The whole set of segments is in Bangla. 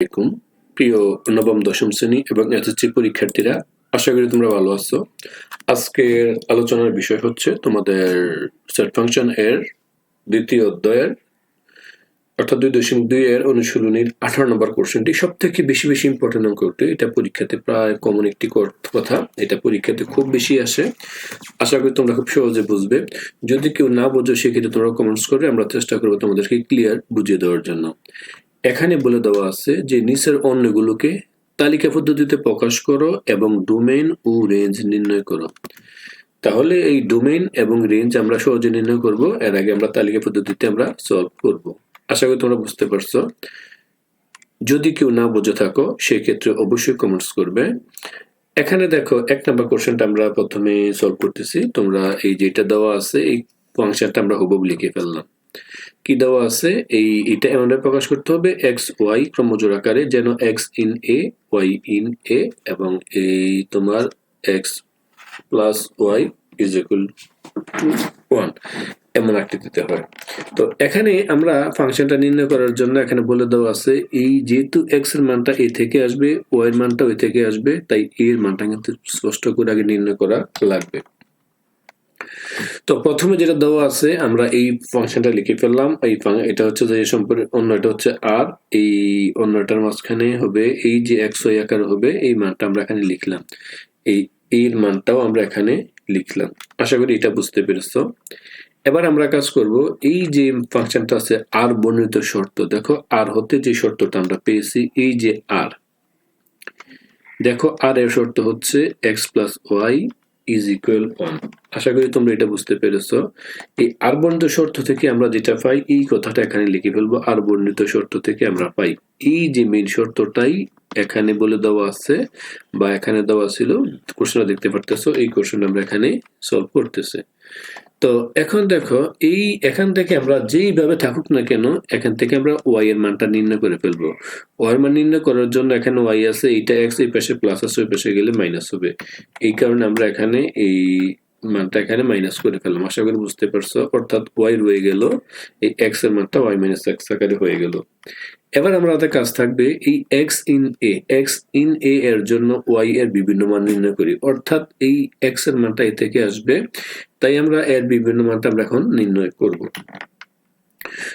আলাইকুম। প্রিয় নবম, দশম শ্রেণি এবং এসএসসি পরীক্ষার্থীরা, আশা করি তোমরা ভালো আছো। আজকের আলোচনার বিষয় হচ্ছে তোমাদের সেট ফাংশন এর দ্বিতীয় অধ্যায়ের, অর্থাৎ দুই দশমিক দুই এর অনুশীলনীর আঠারো নম্বর কোশ্চেনটি সব থেকে বেশি বেশি ইম্পর্টেন্ট অঙ্ক একটি। এটা পরীক্ষাতে প্রায় কমন একটি কথা। এটা পরীক্ষাতে খুব বেশি আসে। আশা করি তোমরা খুব সহজে বুঝবে। যদি কেউ না বোঝো, সেক্ষেত্রে তোমরা কমেন্টস করবে। আমরা চেষ্টা করব তোমাদেরকে ক্লিয়ার বুঝিয়ে দেওয়ার জন্য। এখানে বলে দেওয়া আছে যে নিচের অন্যগুলোকে তালিকা পদ্ধতিতে প্রকাশ করো এবং ডোমেইন ও রেঞ্জ নির্ণয় করো। তাহলে এই ডোমেইন এবং রেঞ্জ আমরা সহজে নির্ণয় করব, এর আগে আমরা তালিকা পদ্ধতিতে আমরা সলভ করব। আশা করি তোমরা বুঝতে পারছ। যদি কেউ না বুঝে থাকো, সেক্ষেত্রে অবশ্যই কমেন্টস করবে। এখানে দেখো, এক নাম্বার কোশ্চেনটা আমরা প্রথমে সলভ করতেছি। তোমরা এই যেটা দেওয়া আছে, এই ফাংশনটা আমরা হুবহু লিখে ফেললাম। কি দেওয়া আছে? এই, এটা এমনভাবে প্রকাশ করতে হবে এক্স ওয়াই ক্রমজোড় আকারে, যেন x in A y in A এবং এই তোমার x plus y is equal to one এমন আকৃতিতে হয়। তো এখানে আমরা ফাংশনটা নির্ণয় করার জন্য এখানে বলে দেওয়া আছে, এই যেহেতু এক্সের মানটা এ থেকে আসবে ওয়াই এর মানটা ওই থেকে আসবে, তাই এর মানটা কিন্তু স্পষ্ট করে আগে নির্ণয় করা লাগবে। তো প্রথমে যেটা দেওয়া আছে, আমরা এই ফাংশনটা লিখে ফেললাম। এই এটা হচ্ছে যে সম্পর্কে অন্যটা হচ্ছে আর এই অন্যটার মাঝখানে হবে, এই যে ওয়াই আকার হবে, এই মানটা আমরা এখানে লিখলাম। এই এর মানটাও আমরা এখানে লিখলাম। আশা করি এটা বুঝতে পেরেছ। এবার আমরা কাজ করব, এই যে ফাংশনটা আছে আর বর্ণিত শর্ত, দেখো আর হতে যে শর্তটা আমরা পেয়েছি, এই যে আর দেখো আর এর শর্ত হচ্ছে x plus y is equal one আশা করি তোমরা এটা বুঝতে পেরেছ। এই আর বর্ণিত শর্ত থেকে আমরা যেটা পাই, এই কথাটা এখানে লিখে ফেলব। আর বর্ণিত শর্ত থেকে আমরা পাই। এই যে মেন শর্তটাই এখানে বলে দেওয়া আছে, বা এখানে দেওয়া ছিল কোশ্চেনটা দেখতে পারতেছো, এই কোশ্চেন আমরা এখানে সলভ করতেছে। তো এখন দেখো, এই এখান থেকে আমরা যেইভাবে থাকুক না কেন, এখান থেকে আমরা ওয়াই এর মানটা নির্ণয় করে ফেলব। ওয়াই মান নির্ণয় করার জন্য এখানে ওয়াই আছে, এইটা এক্স এই পাশে প্লাস আছে, ওই পাশে গেলে মাইনাস হবে। এই কারণে আমরা এখানে এই মানটা এখানে মাইনাস করে ফেললাম, আশা করি বুঝতে পারছ? অর্থাৎ ওয়াই রয়ে গেল, এই এক্সের মানটা ওয়াই মাইনাস এক্স আকারে হয়ে গেল। এবার আমরা আমাদের কাজ থাকবে এই x in A x in A এর জন্য ওয়াই এর বিভিন্ন মান নির্ণয় করি। অর্থাৎ এই এক্সের মানটা এ থেকে আসবে, তাই আমরা এর বিভিন্ন মানটা আমরা এখন নির্ণয় করব।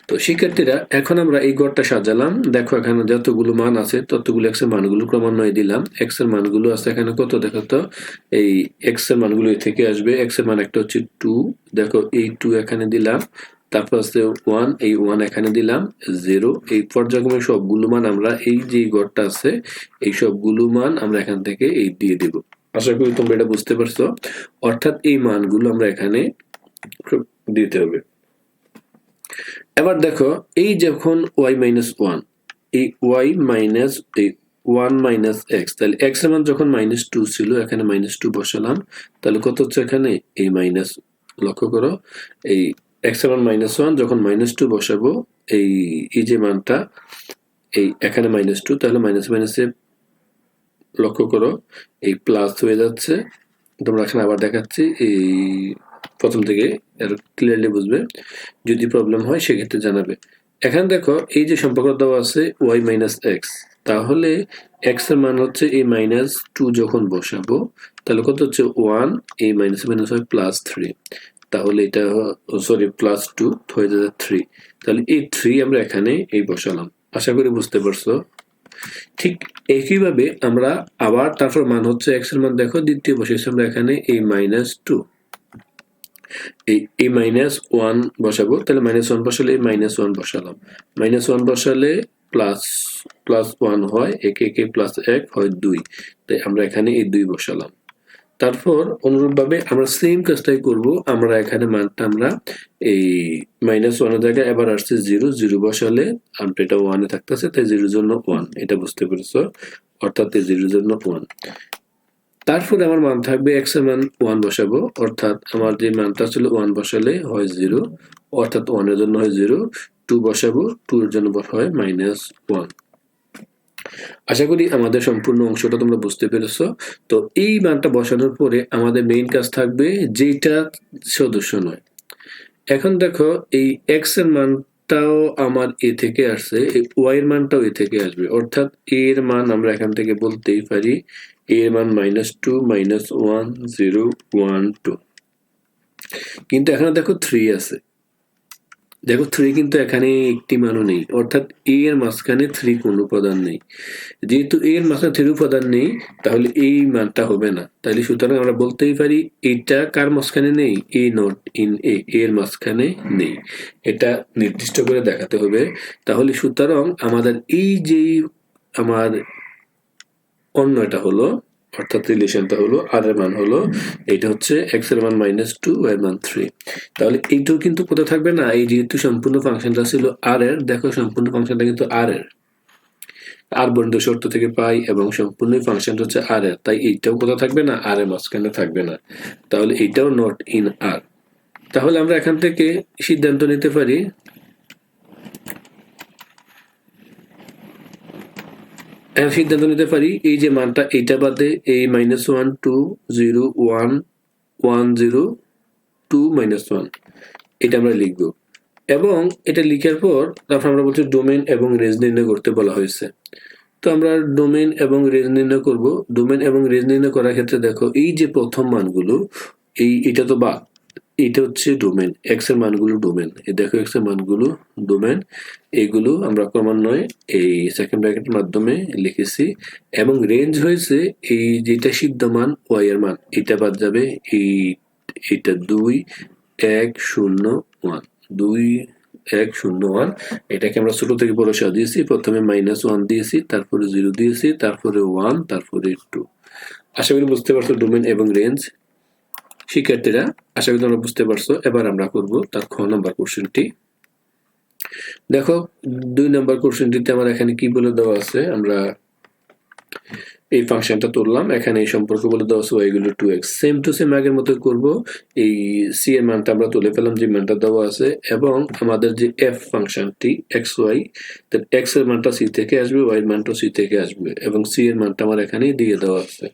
তো শিক্ষার্থীরা, এখন আমরা এই গড়টা সাজালাম। দেখো এখানে যতগুলো মান আছে, ততগুলো এক্সের মানগুলো ক্রমান্বয়ে দিলাম। এক্সের মানগুলো আছে এখানে কত দেখো তো? এই এক্সের মানগুলো এ থেকে আসবে। এক্সের মান একটা হচ্ছে টু দেখো এই টু এখানে দিলাম। তারপর আছে ওয়ান এই ওয়ান এখানে দিলাম জিরো এই পর্যায়ক্রমে সবগুলো মান আমরা এই যে গড়টা আছে, এই সবগুলো মান আমরা এখান থেকে এই দিয়ে দেব। আশা করি তোমরা এটা বুঝতে পারছ। অর্থাৎ এই মানগুলো আমরা এখানে দিতে হবে। এবার দেখো, এই যখন ওয়াই মাইনাস ওয়ান এই ওয়াই মাইনাস এই ওয়ান মাইনাস এক্স তাহলে এক্সের মান যখন মাইনাস টু ছিল, এখানে মাইনাস টু বসালাম, তাহলে কত হচ্ছে এখানে? এই মাইনাস লক্ষ্য করো, এই এক্সের মান মাইনাস ওয়ান যখন মাইনাস টু বসাবো, এই এই যে মানটা, এই এখানে মাইনাস টু তাহলে মাইনাস মাইনাসে লক্ষ্য করো, এই প্লাস হয়ে যাচ্ছে। তোমরা এখানে আবার দেখাচ্ছি, এই প্রথম থেকে ক্লিয়ারলি বুঝবে, যদি প্রবলেম হয় সেক্ষেত্রে জানাবে। এখানে দেখো, এই যে সম্পর্ক দেওয়া আছে ওয়াই মাইনাস এক্স তাহলে এক্সের মান হচ্ছে এই মাইনাস টু যখন বসাবো, তাহলে কত হচ্ছে? ওয়ান এই মাইনাস মাইনাস হয় প্লাস থ্রি তাহলে এটা সরি প্লাস টু থ্রি তাহলে এই থ্রি আমরা এখানে এই বসালাম। আশা করি বুঝতে পারছ? ঠিক একইভাবে আমরা আবার তারপর মান হচ্ছে এক্সের মান দেখো, দ্বিতীয় বসেছি আমরা এখানে এই মাইনাস টু এই এই মাইনাস ওয়ান বসাবো, তাহলে মাইনাস ওয়ান বসালে এই মাইনাস ওয়ান বসালাম। মাইনাস ওয়ান বসালে প্লাস প্লাস ওয়ান হয়, একে একে প্লাস এক হয় দুই। তাই আমরা এখানে এই দুই বসালাম। তারপর অনুরূপভাবে আমরা সেম কাজটাই করব। আমরা এখানে মানটা আমরা এই মাইনাস ওয়ানের জায়গায় এবার আসছে জিরো জিরো বসালে আমরা এটা ওয়ানে থাকতেছে, তাই জিরোর জন্য ওয়ান এটা বুঝতে পেরেছ? অর্থাৎ এই জিরোর জন্য ওয়ান তারপরে আমার মান থাকবে এক্সের মান ওয়ান বসাবো, অর্থাৎ আমার যে মানটা ছিল ওয়ান বসালে হয় জিরো অর্থাৎ ওয়ানের জন্য হয় জিরো টু বসাবো টু এর জন্য হয় মাইনাস ওয়ান আশা করি আমাদের সম্পূর্ণ অংশটা তোমরা বুঝতে পেরেছ। তো এই মানটা বসানোর পরে আমাদের মেইন কাজ থাকবে যেটা সদস্য নয়। এখন দেখো, এই এক্সের মান মানটাও আমার এ থেকে আসছে ওয়াই এর মানটাও এ থেকে আসবে। অর্থাৎ এ এর মান আমরা এখান থেকে বলতেই পারি এ এর মান minus two minus one zero one two কিন্তু এখানে দেখো থ্রি আছে। দেখো থ্রি কিন্তু এখানে একটি মানও নেই। অর্থাৎ এ এর মাঝখানে থ্রি কোনো উপাদান নেই। যেহেতু এ এর মাঝখানে থ্রি উপাদান নেই, তাহলে এই মানটা হবে না। তাহলে সুতরাং আমরা বলতেই পারি, এটা কার মাঝখানে নেই? এ নট ইন এ এর মাঝখানে নেই। এটা নির্দিষ্ট করে দেখাতে হবে। তাহলে সুতরাং আমাদের এই যে আমার অন্যটা হলো অর্থাৎ রিলেশনটা হলো আর এর মান হলো এটা হচ্ছে এক্সের মান মাইনাস টু ওয়াই মান থ্রি তাহলে এইটাও কিন্তু কোথাও থাকবে না? এই যেহেতু সম্পূর্ণ ফাংশনটা ছিল আর এর দেখো সম্পূর্ণ ফাংশনটা কিন্তু আর এর। আর বন্ধু শর্ত থেকে পাই এবং সম্পূর্ণ ফাংশনটা হচ্ছে আর এর। তাই এইটাও কোথাও থাকবে না? আর এর মাঝখানে থাকবে না। তাহলে এইটাও নট ইন আর তাহলে আমরা এখান থেকে সিদ্ধান্ত নিতে পারি সিদ্ধান্ত নিতে পারি। এই যে মানটা, এইটা বাদে এই minus one two zero one one zero two minus one এটা আমরা লিখব। এবং এটা লিখার পর তারপর আমরা বলছি ডোমেন এবং রেঞ্জ নির্ণয় করতে বলা হয়েছে। তো আমরা ডোমেন এবং রেঞ্জ নির্ণয় করব। ডোমেন এবং রেঞ্জ নির্ণয় করার ক্ষেত্রে দেখো, এই যে প্রথম মানগুলো, এই, এটা তো বা এটা হচ্ছে ডোমেন এক্সের মানগুলো ডোমেন এই দেখো এক্সের মানগুলো ডোমেন এইগুলো আমরা ক্রমান্বয়ে এই সেকেন্ড ব্র্যাকেটের মাধ্যমে লিখেছি এবং রেঞ্জ হয়েছে এই যেটা সিদ্ধ মান ওয়াই এর মান। এটা বাদ যাবে এই, এটা দুই, এক, শূন্য ওয়ান দুই, এক, শূন্য ওয়ান এটাকে আমরা ছোট থেকে বড় সাজিয়েছি প্রথমে মাইনাস ওয়ান দিয়েছি, তারপরে জিরো দিয়েছি, তারপরে ওয়ান তারপরে টু আশা করি বুঝতে পারছ ডোমেন এবং রেঞ্জ শিক্ষার্থীরা, আশা করি তোমরা বুঝতে পারছ। এবার আমরা করব তার খ নম্বর কোশ্চেনটি। দেখো, দুই নম্বর কোশ্চেনটিতে আমার এখানে কি বলে দেওয়া আছে? আমরা এই ফাংশনটা তুললাম। এখানে এই সম্পর্ক বলে দেওয়া আছে ওয়াই গুলো two x same to same আগের মতো করব। এই সি এর মানটা আমরা তুলে ফেলাম যে মানটা দেওয়া আছে। এবং আমাদের যে এফ ফাংশনটি এক্স ওয়াই এক্সের মানটা সি থেকে আসবে ওয়াই এর মানটা সি থেকে আসবে। এবং সি এর মানটা আমার এখানে দিয়ে দেওয়া আছে।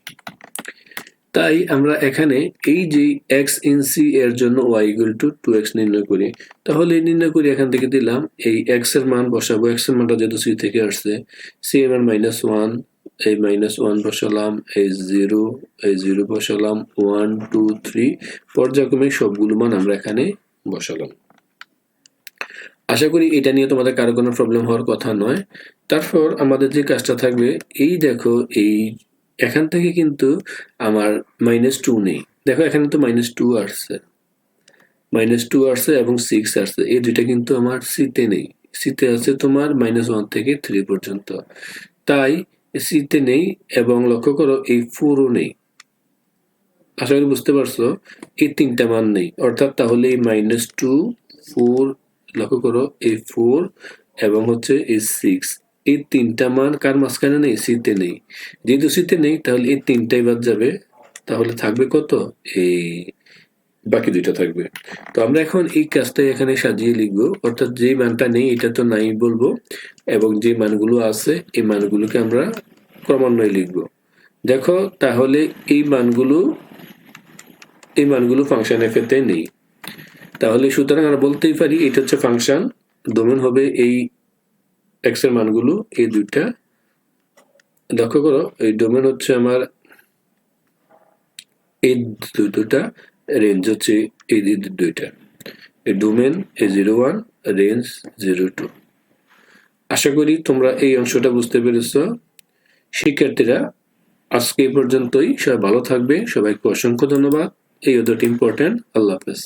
তাই আমরা এখানে এই যে এক্স ইন সি এর জন্য y equal to two x নির্ণয় করি, তাহলে নির্ণয় করি এখান থেকে দিলাম এই এক্সের মান বসাবো। এক্সের মানটা যেহেতু সি থেকে আসছে সি এর মান মাইনাস ওয়ান এই মাইনাস ওয়ান বসালাম, এই জিরো এই জিরো বসালাম ওয়ান টু থ্রি পর্যায়ক্রমে সবগুলো মান আমরা এখানে বসালাম। আশা করি এটা নিয়ে তোমাদের কারও কোনো প্রবলেম হওয়ার কথা নয়। তারপর আমাদের যে কাজটা থাকবে, এই দেখো, এই এখান থেকে কিন্তু আমার মাইনাস টু নেই। দেখো, এখানে তো মাইনাস টু আসছে। মাইনাস টু আসছে এবং সিক্স আসছে। এই দুইটা কিন্তু আমার সিতে নেই। সিতে আছে তোমার মাইনাস ওয়ান থেকে থ্রি পর্যন্ত। তাই সিতে নেই এবং লক্ষ্য করো, এই ফোরও নেই। আশা করি বুঝতে পারছ? এই তিনটা মান নেই। অর্থাৎ তাহলে এই মাইনাস টু ফোর লক্ষ্য করো, এই ফোর এবং হচ্ছে এই সিক্স এই তিনটা মান কার মাঝখানে নেই? সিতে নেই। যেহেতু সিতে নেই, তাহলে এই তিনটাই বাদ যাবে। তাহলে থাকবে কত? এই বাকি দুইটা থাকবে। তো আমরা এখন এই কাজটা এখানে সাজিয়ে লিখব। অর্থাৎ যে মানটা নেই, এটা তো নাই বলব। এবং যে মানগুলো আছে, এই মানগুলোকে আমরা ক্রমান্বয়ে লিখব। দেখো, তাহলে এই মানগুলো এই মানগুলো ফাংশন এফ এতে নেই। তাহলে সুতরাং আমরা বলতেই পারি, এটা হচ্ছে ফাংশন ডোমেন হবে এই এক্সের মানগুলো এই দুইটা। লক্ষ্য করো, এই ডোমেন হচ্ছে আমার এই দুটা রেঞ্জ হচ্ছে এই দুইটা। এই ডোমেন এ zero one range zero two আশা করি তোমরা এই অংশটা বুঝতে পেরেছ। শিক্ষার্থীরা, আজকে পর্যন্তই। সবাই ভালো থাকবে। সবাইকে অসংখ্য ধন্যবাদ। এই অদরটি ইম্পর্টেন্ট আল্লাহ হাফেজ।